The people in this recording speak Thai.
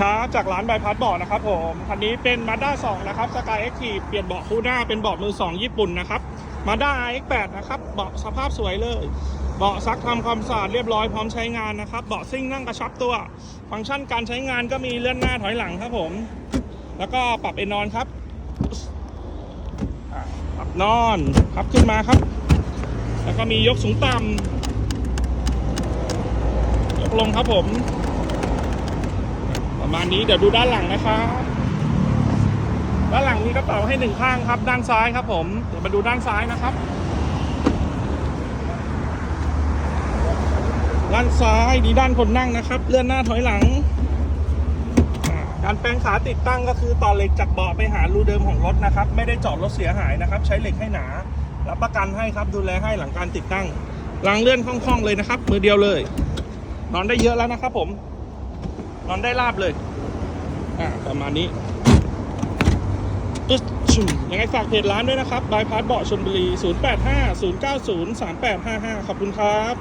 ครับจากร้านใบพัดเบาะนะครับผมคันนี้เป็น Mazda 2 นะครับ Sky Active เปลี่ยนเบาะคู่หน้าเป็นเบาะมือ 2 ญี่ปุ่นนะครับ Mazda X8 นะครับเบาะสภาพสวยเลย เบาะซักทำความสะอาดเรียบร้อยพร้อมใช้งานนะครับ เบาะซิ่งนั่งกระชับตัว ฟังก์ชันการใช้งานก็มีเลื่อนหน้าถอยหลังครับผม แล้วก็ปรับเอนนอนครับ ปรับนอนพับขึ้นมาครับ แล้วก็มียกสูงต่ำยกลงครับผม ประมาณนี้เดี๋ยวดูด้านหลังนะครับ ด้านหลังมีกระเป๋าให้หนึ่งข้างครับ ด้านซ้ายครับ ผม เดี๋ยวมาดูด้านซ้ายนะครับ ด้านซ้ายนี่ด้านคนนั่งนะครับ เลื่อนหน้าถอยหลัง การแปลงขาติดตั้งก็คือต่อเหล็กจากเบาะไปหารูเดิมของรถนะครับ ไม่ได้เจอดรถเสียหายนะครับ ใช้เหล็กให้หนารับประกันให้ครับดูแลให้หลังการติดตั้งรางเลื่อนคล่องๆเลยนะครับ มือเดียวเลย นอนได้เยอะแล้วนะครับผม นอนได้ราบเลย อ่าประมาณนี้อึ๊ดชุยังไงฝากเพจร้านด้วยนะครับบายพาสเบาะชนบุรี 085 090 3855 ขอบคุณครับ